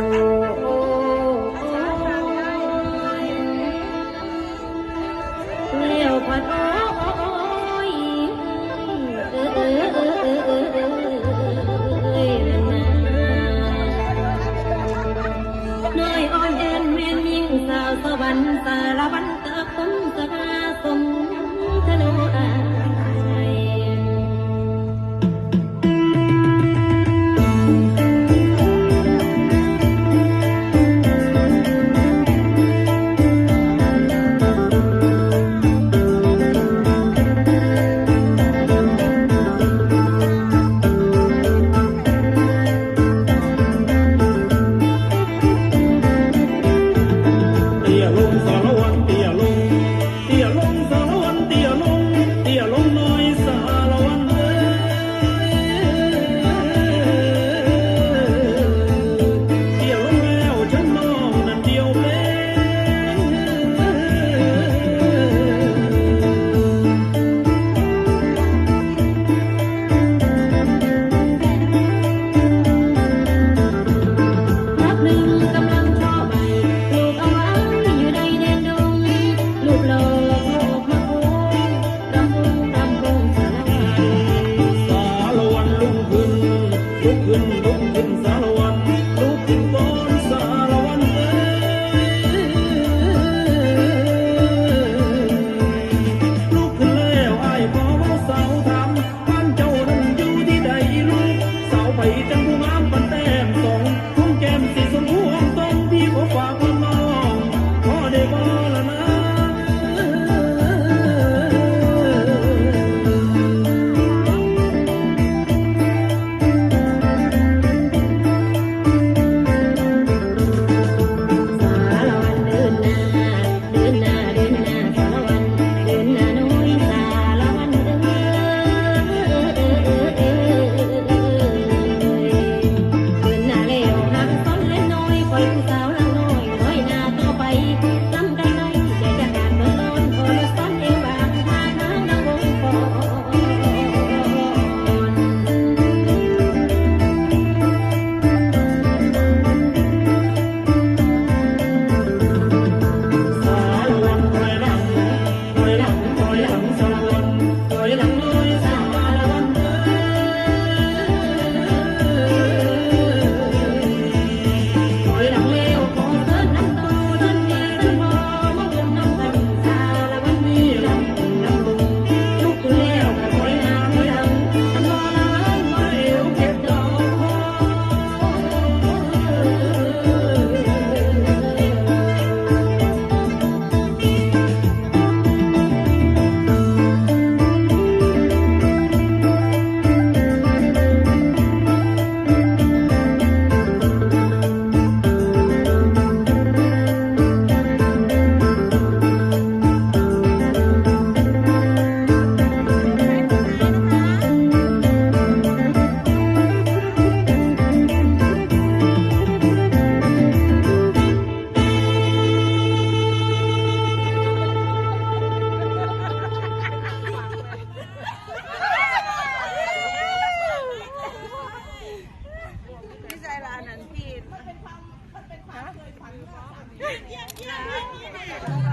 น้อยอ่อนแอนแม่นยิ่งสาวสวรรค์สารวัน ลุกดุกสารวัตลุกบอนสารวัตรลุกขึ้นแล้วไอพอสาวถาบ้านเจ้านั้นอยู่ที่ใดลูกสาไปจัง 呀呀呀！